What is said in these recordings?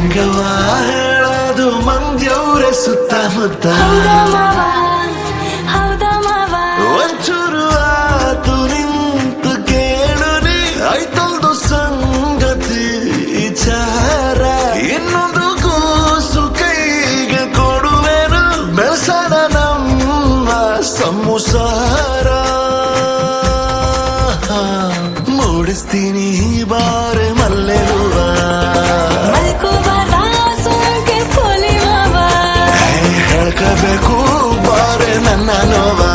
ಹೆಂಗವ ಹೇಳೋದು ಮಂದ್ಯವ್ರೆ ಸುತ್ತಮುತ್ತ ಒಂಚೂರು ಆತು ನಿಂತು ಕೇಳು ನೀ. ಆಯ್ತಲ್ದು ಸಂಗತಿ ಇನ್ನೊಂದು ಕೂಸು ಕೈಗೆ ಕೊಡುವೆನು. ಬೆಳ್ಸಣ ನಮ್ಮ ಸಂಸಾರ. ಮೂಡಿಸ್ತೀನಿ ಬಾರೆ ನನ್ನ ನೋವ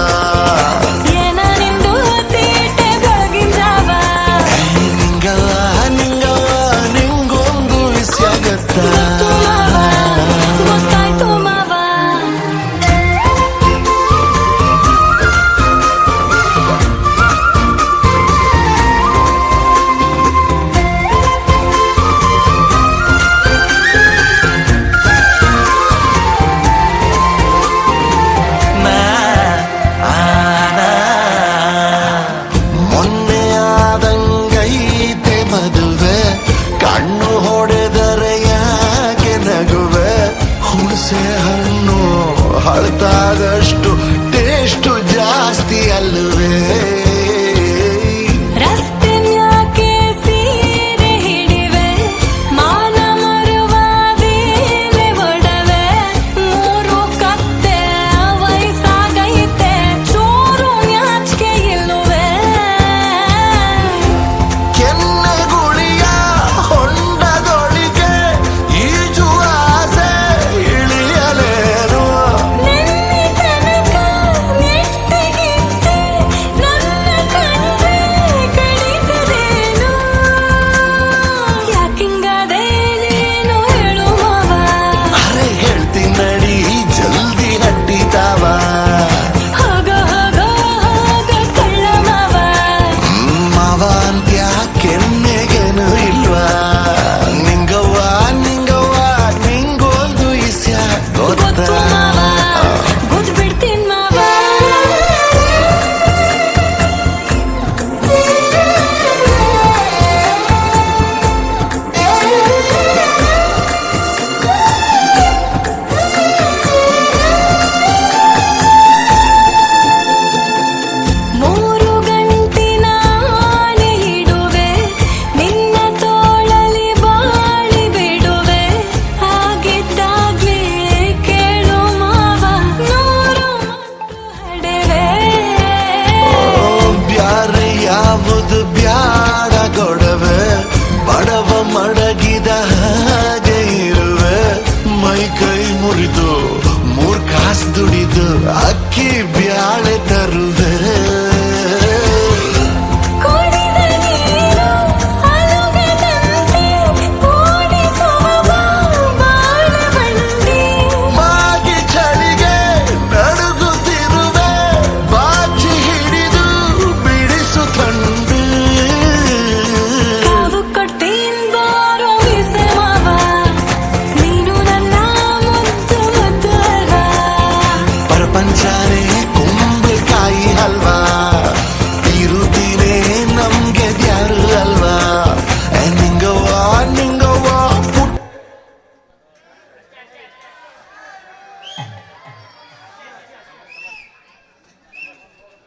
voltar aqui.